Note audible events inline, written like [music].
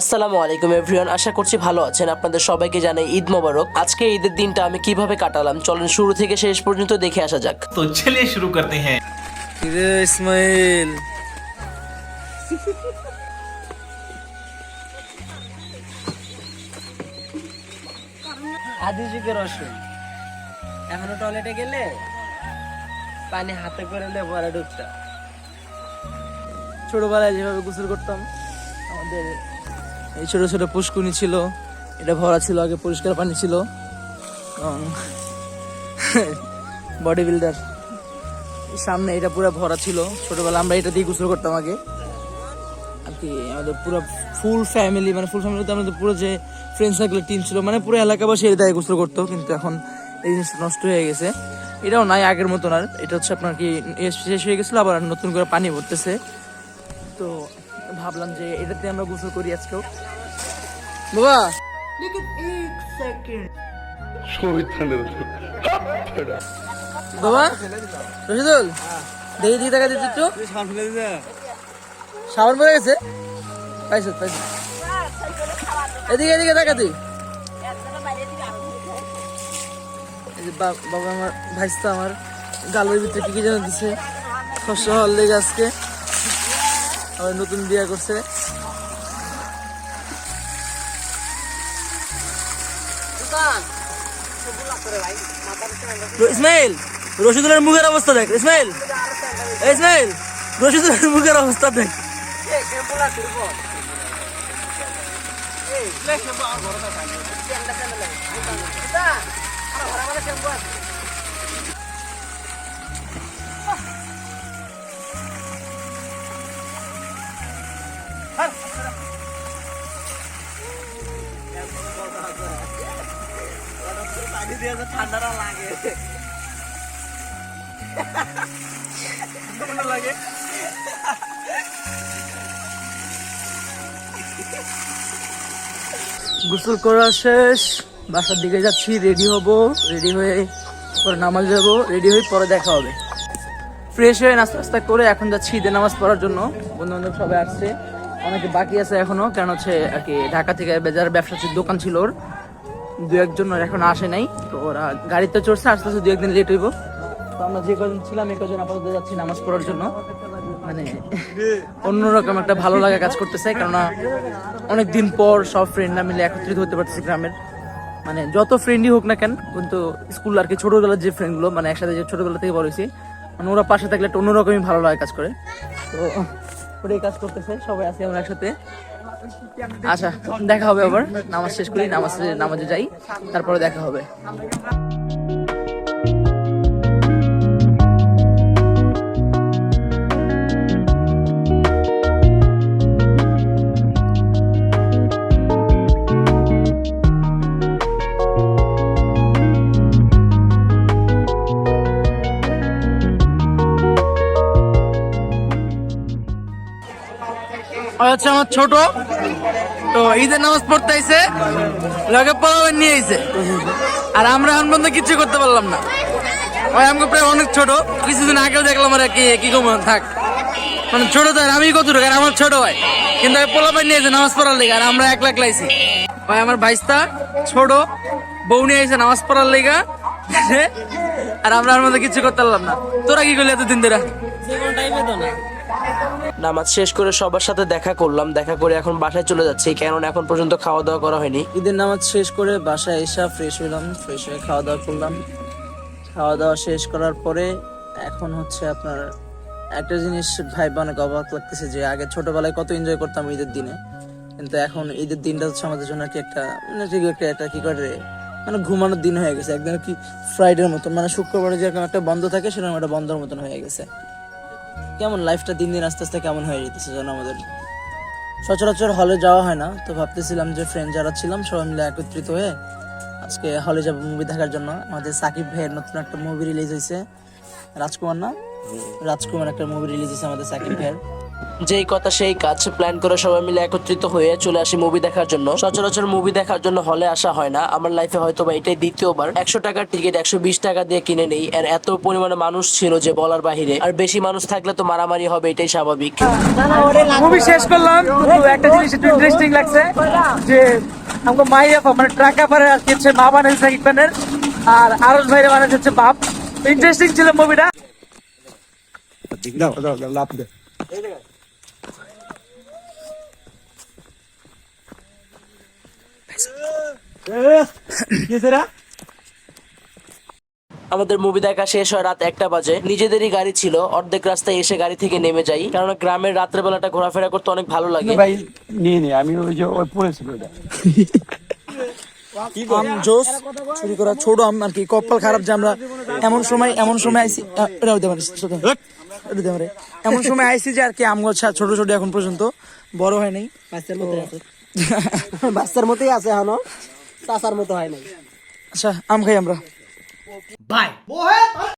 আসসালামু আলাইকুম এভরিওয়ান আশা করছি ভালো আছেন। আপনাদের সবাইকে জানাই ঈদ মোবারক। আজকে ঈদের দিনটা আমি কীভাবে কাটালাম? চলেন শুরু থেকে শেষ পর্যন্ত দেখে আসা যাক। তো চলে শুরু করতে হ্যাঁ। ইসমাইল? আদি যুগের অসুখ এখনও টয়লেটে গেলে? পানি হাতে করে নিয়ে পরে ঢুকতাম। ছোটবেলায় যেভাবে গোসল করতাম আমাদের এই ছোট ছোট পুষ্কুনি ছিল, এটা ভরা ছিল, আগে পরিষ্কার পানি ছিল। বডি বিল্ডার [laughs] সামনে এটা পুরো ভরা ছিল। ছোটবেলা আমরা এটা দিয়ে গোসল করতাম আগে। আর কি, আমাদের পুরো ফুল ফ্যামিলি মানে ফুল ফ্যামিলিতে আমাদের পুরো যে ফ্রেন্ড সার্কেলের টিম ছিল মানে পুরো এলাকাবাসী এটা দিয়ে গোসল করতো, কিন্তু এখন এই জিনিসটা নষ্ট হয়ে গেছে। এটাও নাই আগের মতন আর, এটা হচ্ছে আপনার কি, শেষ হয়ে গেছিল, আবার নতুন করে পানি ভরতেছে। তো ভাবলাম যে এটাতে আমরা গোসল করি আজকেও। বাবা। বাবা রশিদুল দেখি দিকে দেখা দিচ্ছি একটু। সাবান পড়ে গেছে? পাইছ পাইছ। এদিকে এদিকে দেখা তুই বাবা আমার ভাইস্তা আমার গালের ভিতরে কি কি যেন দিছে। হওয়ার লেগে আজকে। আবার নতুন বিয়ে করছে। ইসমাইল রশিদুলের মুখের অবস্থা দেখ ইসমাইল। এই ইসমাইল রশিদুলের মুখের অবস্থা দেখ। লাগে। গোসল করা শেষ, বাসার দিকে যাচ্ছি রেডি হব রেডি হয়ে পরে নামাজ যাব রেডি হয়ে পরে দেখা হবে। ফ্রেশ হয়ে নাস্তা নাস্তা করে এখন যাচ্ছি ঈদের নামাজ পড়ার জন্য। বন্ধু বান্ধব সবাই আসছে, অনেকে বাকি আছে এখনও কেন হচ্ছে আর কি ঢাকা থেকে বেজার ব্যবসা দোকান ছিল ওর। দু একজন এখন আসে নাই। তো ওরা গাড়িতে চড়ছে, আস্তে আস্তে দু একদিন লেট হইব। তো আমরা যে কজন ছিলাম, এই কজন আপাতত যাচ্ছি নামাজ পড়ার জন্য। মানে অন্যরকম একটা ভালো লাগা কাজ করতেছে, কেননা অনেক দিন পর সব ফ্রেন্ডরা মিলে একত্রিত হতে পারতেছি গ্রামের। মানে যত ফ্রেন্ডই হোক না কেন, কিন্তু স্কুল আর কি ছোটবেলার যে ফ্রেন্ডগুলো মানে একসাথে যে ছোটবেলা থেকে হয়েছি মানে ওরা পাশে থাকলে একটা অন্যরকমই ভালো লাগা কাজ করে। তো ওটাই কাজ করতেছে, সবাই আছে আমরা একসাথে। আচ্ছা দেখা হবে আবার। নামাজ শেষ করি, নামাজ নামাজে যাই। তারপরে দেখা হবে। আচ্ছা আমার ছোট। তো ঈদের নামাজ পড়তে আইছে, লগে পড়াবেন নিয়ে আইছে। আর আমরা এখন পর্যন্ত কিছু করতে পারলাম না। ওই আমাকে প্রায় অনেক ছোট। কিছুদিন আগেও দেখলাম আর কি কি কম থাক। মানে ছোট তো আমি কত আর আমার ছোট ভাই। কিন্তু ওই পোলাপাই নিয়েছে নামাজ পড়ার লেগে। আর আমরা এক লাখ লাইছি। ভাই, আমার ভাইস্তা ছোট, বউ নিয়ে আইছে, নামাজ পড়ার লেগা। [laughs] আর আমরা আর মধ্যে কিছু করতে পারলাম না। তোরা কি করলি এতদিন ধরে? নামাজ শেষ করে সবার সাথে দেখা করলাম, দেখা করে এখন বাসায় চলে যাচ্ছি, কেননা এখন পর্যন্ত খাওয়া দাওয়া করা হয়নি। ঈদের নামাজ শেষ করে বাসায় এসে ফ্রেশ হইলাম ফ্রেশ হয়ে খাওয়া দাওয়া করলাম। খাওয়া দাওয়া শেষ করার পরে এখন হচ্ছে আপনার একটা জিনিস ভাই অনেক অবাক লাগতেছে যে আগে ছোটবেলায় কত এনজয় করতাম ঈদের দিনে। কিন্তু এখন ঈদের দিনটা হচ্ছে আমাদের জন্য কি একটা মানে একটা একটা কি করে মানে ঘুমানোর দিন হয়ে গেছে, একদম কি ফ্রাইডের মতন মানে শুক্রবারে যেরকম একটা বন্ধ থাকে, সেরকম একটা বন্ধর মতন হয়ে গেছে। কেমন লাইফটা দিন দিন আস্তে আস্তে কেমন হয়ে যেতেছে যেন আমাদের? সচরাচর হলে যাওয়া হয় না তো ভাবতেছিলাম যে ফ্রেন্ড যারা ছিলাম সবাই মিলে একত্রিত হয়ে আজকে হলে যাব মুভি দেখার জন্য। আমাদের সাকিব ভাইয়ের নতুন একটা মুভি রিলিজ হয়েছে রাজকুমার না? রাজকুমার একটা মুভি রিলিজ হয়েছে আমাদের সাকিব ভাইয়ের। যেই কথা সেই কাজ প্ল্যান করে সবাই মিলে একত্রিত হয়ে চলে আসি মুভি দেখার জন্য। সচরাচর মুভি দেখার জন্য হলে আসা হয় না। আমার লাইফে হয়তো বা এটাই দ্বিতীয়বার। একশো টাকার টিকিট একশো বিশ টাকা দিয়ে কিনে নেই। আর এত পরিমাণে মানুষ ছিল যে বলার বাহিরে। আর বেশি মানুষ থাকলে তো মারামারি হবে এটাই স্বাভাবিক। মুভি শেষ করলাম একটা জিনিস একটু ইন্টারেস্টিং লাগছে যে আমাকে মাইয়া মানে ট্রাকা পারে আর কি হচ্ছে মা বানাইছে সাকিব আর আরস ভাইরে হচ্ছে বাপ। ইন্টারেস্টিং ছিল মুভিটা দাও দাও দাও লাভ দে। আমাদের মুভি দেখা শেষ হয় রাত একটা বাজে। নিজেদেরই গাড়ি ছিল অর্ধেক রাস্তায় এসে গাড়ি থেকে নেমে যাই। কারণ গ্রামের রাত্রেবেলাটা ঘোরাফেরা করতে অনেক ভালো লাগে। ভাই নিয়ে নে আমি ওই যে ওই পড়েছিল ওটা আম জোস? চুরি করা ছোট আম আর কি কপাল খারাপ যে আমরা এমন সময় এমন সময় আইসি এমন সময় আইসি যে আর কি আম গাছ ছোট ছোট এখন পর্যন্ত বড় হয় নাই। বাচ্চার মতো আছে। বাচ্চার মতোই আছে এখনও চাচার মতো হয় নাই। আচ্ছা আম খাই আমরা।